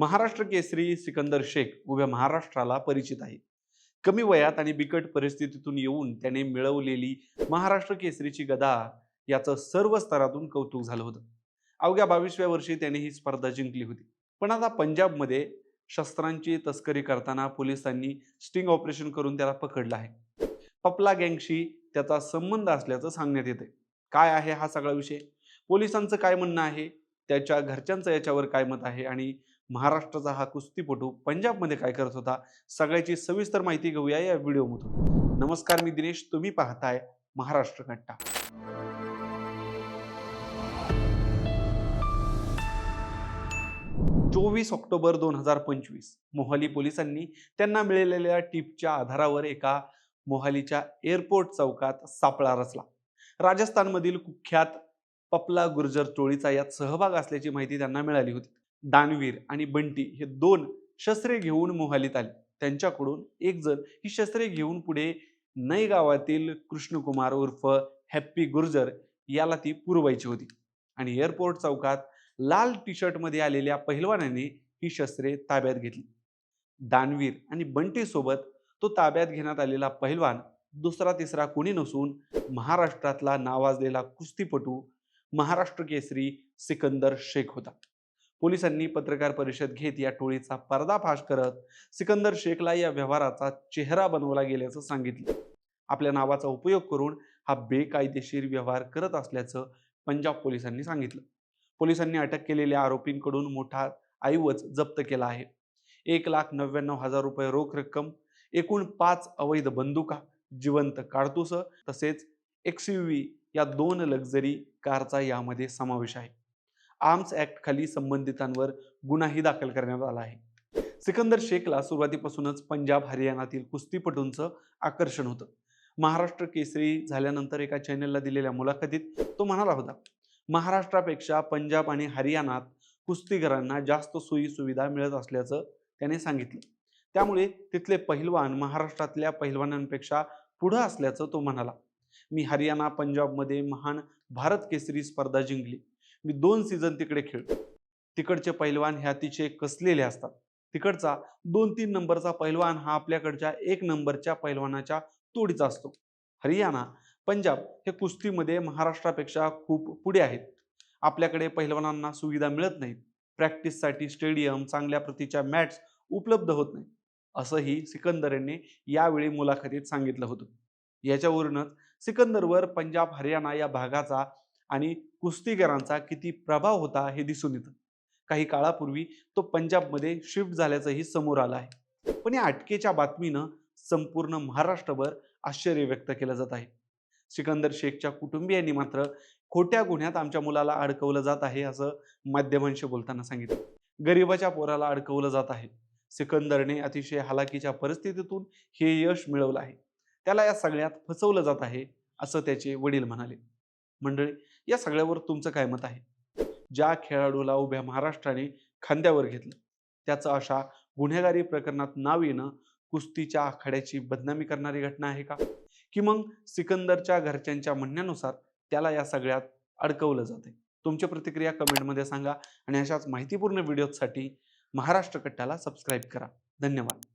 महाराष्ट्र केसरी सिकंदर शेख उभ्या महाराष्ट्राला परिचित आहे कमी वयात आणि बिकट परिस्थितीतून येऊन त्याने मिळवलेली महाराष्ट्र केसरीची गदा याचं सर्व स्तरातून कौतुक झालं होतं. अवघ्या बावीसव्या वर्षी त्याने ही स्पर्धा जिंकली होती. पण आता पंजाबमध्ये शस्त्रांची तस्करी करताना पोलिसांनी स्टिंग ऑपरेशन करून त्याला पकडलं आहे. पपला गँगशी त्याचा संबंध असल्याचं सांगण्यात येते काय आहे हा सगळा विषय? पोलिसांचं काय म्हणणं आहे? त्याच्या घरच्यांचं याच्यावर काय मत आहे? आणि महाराष्ट्राचा हा कुस्तीपटू पंजाबमध्ये काय करत होता? सगळ्याची सविस्तर माहिती घेऊया या व्हिडिओमधून. नमस्कार मी दिनेश. तुम्ही पाहताय महाराष्ट्र कट्टा चोवीस ऑक्टोबर दोन हजार पंचवीस. मोहाली पोलिसांनी त्यांना मिळालेल्या टिपच्या आधारावर एका मोहालीच्या एअरपोर्ट चौकात सापळा रचला. राजस्थानमधील कुख्यात पपला गुर्जर टोळीचा यात सहभाग असल्याची माहिती त्यांना मिळाली होती. दानवीर आणि बंटी हे दोन शस्त्रे घेऊन मोहालीत आले. त्यांच्याकडून एक जण ही शस्त्रे घेऊन पुढे नई गावातील कृष्णकुमार उर्फ हॅप्पी गुर्जर याला ती पुरवायची होती. आणि एअरपोर्ट चौकात लाल टी शर्टमध्ये आलेल्या पहिलवानाने ही शस्त्रे ताब्यात घेतली. दानवीर आणि बंटी सोबत तो ताब्यात घेण्यात आलेला पहिलवान दुसरा तिसरा कोणी नसून महाराष्ट्रातला नावाजलेला कुस्तीपटू महाराष्ट्र केसरी सिकंदर शेख होता. पोलिसांनी पत्रकार परिषद घेत या टोळीचा पर्दाफाश करत सिकंदर शेखला या व्यवहाराचा चेहरा बनवला गेल्याचं सांगितलं. आपल्या नावाचा उपयोग करून हा बेकायदेशीर व्यवहार करत असल्याचं पंजाब पोलिसांनी सांगितलं. पोलिसांनी अटक केलेल्या आरोपींकडून मोठा ऐवज जप्त केला आहे. एक लाख नव्याण्णव हजार रुपये रोख रक्कम एकूण पाच अवैध बंदुका जिवंत काडतुस तसेच एक्सयूव्ही या दोन लक्झरी कारचा यामध्ये समावेश आहे. आर्म्स ऍक्ट खाली संबंधितांवर गुन्हाही दाखल करण्यात आला आहे. सिकंदर शेखला सुरुवातीपासूनच पंजाब हरियाणातील कुस्तीपटूंचं आकर्षण होतं. महाराष्ट्र केसरी झाल्यानंतर एका चॅनलला दिलेल्या मुलाखतीत तो म्हणाला होता महाराष्ट्रापेक्षा पंजाब आणि हरियाणात कुस्तीगरांना जास्त सोयी सुविधा मिळत असल्याचं त्याने सांगितलं. त्यामुळे तिथले पहिलवान महाराष्ट्रातल्या पहिलवानांपेक्षा पुढं असल्याचं तो म्हणाला. मी हरियाणा पंजाबमध्ये महान भारत केसरी स्पर्धा जिंकली. मी दोन सीझन तिकडे खेळलो तिकडचे पैलवान हे अतिशय कसलेले असतात. तिकडचा दोन तीन नंबरचा पैलवान हा आपल्याकडच्या एक नंबरच्या पैलवानाच्या तोडीचा असतो. हरियाणा पंजाब हे कुस्तीमध्ये महाराष्ट्रापेक्षा खूप पुढे आहेत. आपल्याकडे पहिलवानांना सुविधा मिळत नाहीत. प्रॅक्टिससाठी स्टेडियम चांगल्या प्रतीच्या मॅट्स उपलब्ध होत नाही असंही सिकंदर यांनी यावेळी मुलाखतीत सांगितलं होतं. याच्यावरूनच सिकंदरवर पंजाब हरियाणा या भागाचा आणि कुस्तीगरांचा किती प्रभाव होता हे दिसून येतं. काही काळापूर्वी तो पंजाबमध्ये शिफ्ट झाल्याचंही समोर आलं आहे. पण या अटकेच्या बातमीनं संपूर्ण महाराष्ट्रभर आश्चर्य व्यक्त केलं जात आहे. सिकंदर शेखच्या कुटुंबियांनी मात्र खोट्या गुन्ह्यात आमच्या मुलाला अडकवलं जात आहे असं माध्यमांशी बोलताना सांगितलं. गरिबाच्या पोराला अडकवलं जात आहे. सिकंदरने अतिशय हालाकीच्या परिस्थितीतून हे यश मिळवलं आहे. त्याला या सगळ्यात फसवलं जात आहे असं त्याचे वडील म्हणाले. मंडळी या सगळ्यावर तुमचं काय मत आहे? ज्या खेळाडूला उभ्या महाराष्ट्राने खांद्यावर घेतलं त्याचं अशा गुन्हेगारी प्रकरणात नाव येणं कुस्तीच्या आखाड्याची बदनामी करणारी घटना आहे का? की मग सिकंदरच्या घरच्यांच्या म्हणण्यानुसार त्याला या सगळ्यात अडकवलं जाते तुमची प्रतिक्रिया कमेंटमध्ये सांगा आणि अशाच माहितीपूर्ण व्हिडिओसाठी महाराष्ट्र कट्ट्याला सबस्क्राईब करा. धन्यवाद.